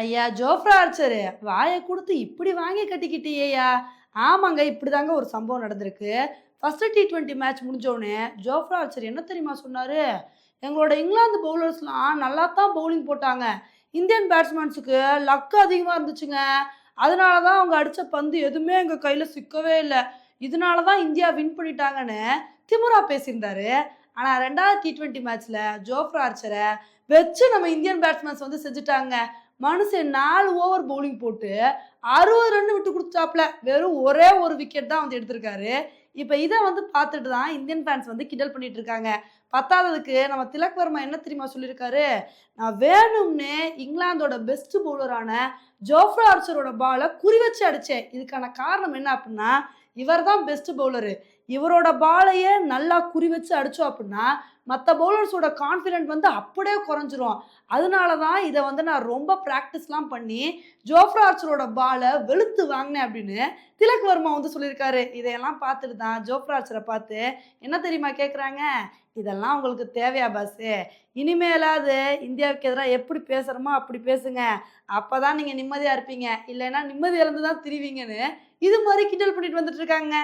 ஐயா Jofra archer வாயை கொடுத்து இப்படி வாங்கி கட்டிக்கிட்டியேயா? ஆமாங்க இப்படிதாங்க ஒரு சம்பவம் நடந்திருக்கு. ஃபஸ்ட்டு டி டுவெண்ட்டி மேட்ச் முடிஞ்சோடனே ஜோஃப்ரா ஆர்ச்சர் என்ன தெரியுமா சொன்னார்? எங்களோட இங்கிலாந்து பவுலர்ஸ்லாம் நல்லா தான் பவுலிங் போட்டாங்க. இந்தியன் பேட்ஸ்மேன்ஸுக்கு லக்கு அதிகமாக இருந்துச்சுங்க. அதனால தான் அவங்க அடித்த பந்து எதுவுமே எங்கள் கையில் சிக்கவே இல்லை. இதனால தான் இந்தியா வின் பண்ணிட்டாங்கன்னு திமுரா பேசியிருந்தாரு. ஆனால் ரெண்டாவது டி ட்வெண்ட்டி மேட்ச்சில் ஜோஃப்ரா ஆர்ச்சரை வச்சு நம்ம இந்தியன் பேட்ஸ்மேன்ஸ் வந்து செஞ்சுட்டாங்க. மனுஷன் நாலு ஓவர் பவுலிங் போட்டு அறுபது ரன் விட்டு கொடுத்தாப்புல வெறும் ஒரே ஒரு விக்கெட் தான் வந்து எடுத்திருக்காரு. இப்போ இதை வந்து பார்த்துட்டு தான் இந்தியன் ஃபேன்ஸ் வந்து கிண்டல் பண்ணிட்டு இருக்காங்க. பத்தாததுக்கு நம்ம திலக் வர்மா என்ன தெரியுமா சொல்லியிருக்காரு? நான் வேணும்னே இங்கிலாந்தோட பெஸ்ட் பவுலரான ஜோஃப்ரா ஆர்ச்சரோட பாலை குறி வச்சு அடித்தேன் இதுக்கான காரணம் என்ன அப்படின்னா இவர் தான் பெஸ்ட் பவுலரு இவரோட பாலையே நல்லா குறி வச்சு அடித்தோம் அப்படின்னா மற்ற பவுலர்ஸோட கான்ஃபிடென்ட் வந்து அப்படியே குறைஞ்சிரும். அதனால தான் இதை வந்து நான் ரொம்ப ப்ராக்டிஸ்லாம் பண்ணி ஜோஃப்ரா ஆர்ச்சரோட பாலை வெளுத்து வாங்கினேன் அப்படின்னு திலக் வர்மா வந்து சொல்லியிருக்காரு. இதையெல்லாம் பார்த்துட்டு தான் ஜோஃப்ரா ஆர்ச்சரை பார்த்து என்ன தெரியுமா கேட்குறாங்க இதெல்லாம் உங்களுக்கு தேவையா பஸ்ஸு இனிமேலாவது இந்தியாவுக்கு எதிராக எப்படி பேசுகிறோமோ அப்படி பேசுங்க. அப்போ தான் நீங்கள் நிம்மதியாக இருப்பீங்க. இல்லைன்னா நிம்மதி இழந்து தான் திரிவீங்கன்னு இது மாதிரி கிண்டல் பண்ணிட்டு வந்துட்டு இருக்காங்க.